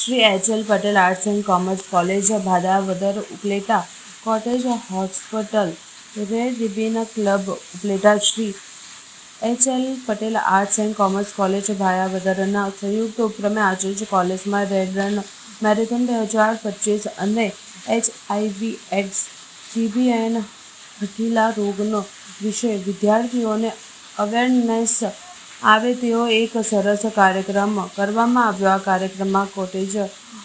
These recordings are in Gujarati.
Shri H L Patel arts and commerce college Bhadavadar Upleta cottage hospital, red ribbon club Upleta Shri H L Patel arts and commerce college ભાયાવદરના સંયુક્ત ઉપક્રમે આયોજિત કોલેજમાં રેડ રન મેરેથોન બે હજાર પચીસ અને એચઆઈવી એડ્સ સીબીએન હઠીલા રોગનો વિશે વિદ્યાર્થીઓને અવેરનેસ આવે તેવો એક સરસ કાર્યક્રમ કરવામાં આવ્યો. આ કાર્યક્રમમાં કોટેજ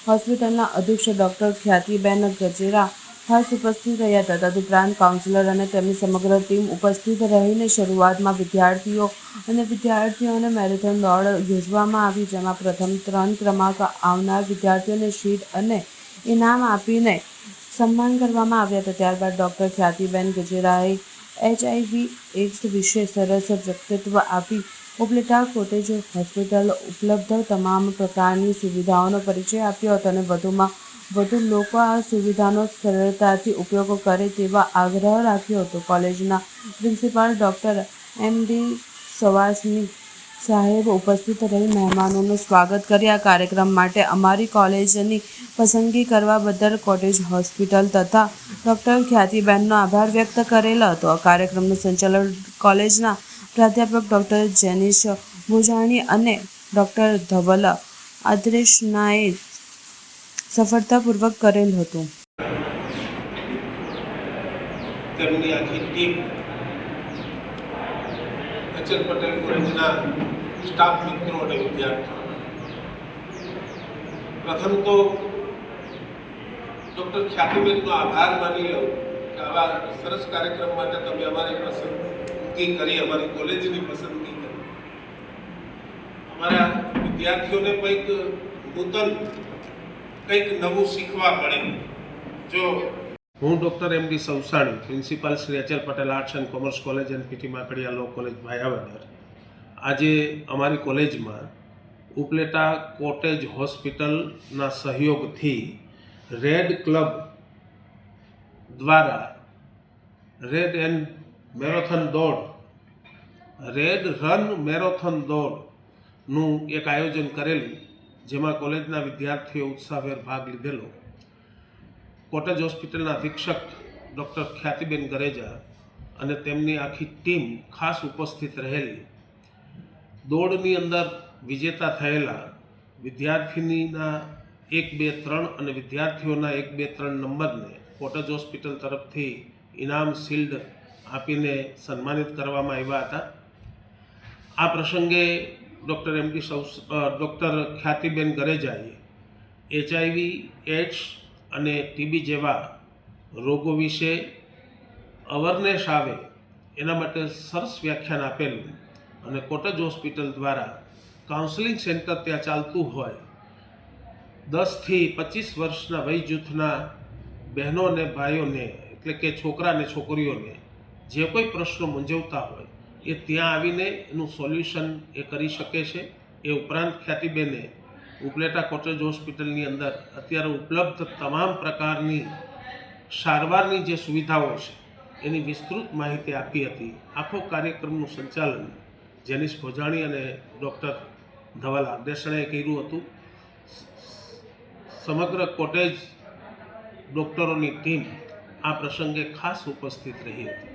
હોસ્પિટલના અધ્યક્ષ ડૉક્ટર ખ્યાતિબેન ગજેરા ખાસ ઉપસ્થિત રહ્યા હતા. તદુપરાંત કાઉન્સિલર અને તેમની સમગ્ર ટીમ ઉપસ્થિત રહીને શરૂઆતમાં વિદ્યાર્થીઓ અને વિદ્યાર્થીઓને મેરેથોન દોડ યોજવામાં આવી, જેમાં પ્રથમ ત્રણ ક્રમાંક આવનાર વિદ્યાર્થીઓને શીટ અને ઇનામ આપીને સન્માન કરવામાં આવ્યા હતા. ત્યારબાદ ડૉક્ટર ખ્યાતિબેન ગજેરાએ એચઆઈવી એડ્સ વિશે સરસ વ્યક્તિત્વ આપી ઉપલેટા કોટેજ હોસ્પિટલ ઉપલબ્ધ તમામ પ્રકારની સુવિધાઓનો પરિચય આપ્યો હતો અને વધુમાં વધુ લોકો આ સુવિધાનો સરળતાથી ઉપયોગ કરે તેવા આગ્રહ રાખ્યો હતો. કોલેજના principal doctor M D Savasani સાહેબ ઉપસ્થિત રહી મહેમાનોનું સ્વાગત કરી. આ કાર્યક્રમ માટે અમારી કોલેજની પસંદગી કરવા બદલ કોટેજ હોસ્પિટલ તથા ડૉક્ટર ખ્યાતિબેનનો આભાર વ્યક્ત કરેલો હતો. કાર્યક્રમનું સંચાલન કોલેજના પ્રાધ્યાપક ડૉક્ટર જેનિશ ભુજાણી અને ડૉક્ટર ધવલ આદ્રેશનાએ સફળતાપૂર્વક કરેલ હતું. તેમની આખી ટીમ અચલ પટેલ કોલેજના સ્ટાફ મિત્રો અને વિદ્યાર્થીઓ. પ્રથમ તો ડૉક્ટર ખ્યાતિબેનનો આભાર માની લઉં કે આવા સરસ કાર્યક્રમ માટે તમે અમારી પસંદગી કરી, અમારી કોલેજની પસંદગી કરી. અમારા વિદ્યાર્થીઓને કંઈક નૂતન, કંઈક નવું શીખવા મળે. જો હું doctor M D Savsani, principal Shri H L Patel arts and commerce college and P T Makadiya law college Bhayavadar આજે અમારી કોલેજમાં ઉપલેટા કોટેજ હોસ્પિટલના સહયોગથી રેડ ક્લબ દ્વારા રેડ એન્ડ મેરેથોન દોડ. રેડ રન મેરેથોન દોડનું એક આયોજન કરેલું, જેમાં કોલેજના વિદ્યાર્થીઓ ઉત્સાહભેર ભાગ લીધેલો. કોટેજ હોસ્પિટલના અધિક્ષક ડૉક્ટર ખ્યાતિબેન ગરેજા અને તેમની આખી ટીમ ખાસ ઉપસ્થિત રહેલી. દોડની અંદર વિજેતા થયેલા વિદ્યાર્થીનીના એક બે ત્રણ અને વિદ્યાર્થીઓના એક બે ત્રણ નંબરને કોટેજ હોસ્પિટલ તરફથી ઇનામ શિલ્ડ આપીને સન્માનિત કરવામાં આવ્યા હતા. આ પ્રસંગે ડૉક્ટર એમ કે સૌ ડૉક્ટર ખ્યાતિબેન ગરેજાએ એચઆઈવી એડ્સ અને ટીબી જેવા રોગો વિશે અવરનેસ આવે એના માટે સરસ વ્યાખ્યાન આપેલું અને કોટેજ હોસ્પિટલ દ્વારા કાઉન્સેલિંગ સેન્ટર ત્યાં ચાલતું હોય. દસથી પચીસ વર્ષના વય જૂથના બહેનો અને ભાઈઓને, એટલે કે છોકરા અને છોકરીઓને જે કોઈ પ્રશ્નો મૂંઝવતા હોય, એ ત્યાં આવીને એનું સોલ્યુશન એ કરી શકે છે. એ ઉપરાંત ખ્યાતિબેને ઉપલેટા કોટેજ હોસ્પિટલની અંદર અત્યારે ઉપલબ્ધ તમામ પ્રકારની સારવારની જે સુવિધાઓ છે, એની વિસ્તૃત માહિતી આપી હતી. આખો કાર્યક્રમનું સંચાલન જેનિશ ભોજાણી અને ડૉક્ટર ધવલ આદેશણાએ કર્યું હતું. સમગ્ર કોટેજ ડૉક્ટરોની ટીમ આ પ્રસંગે ખાસ ઉપસ્થિત રહી હતી.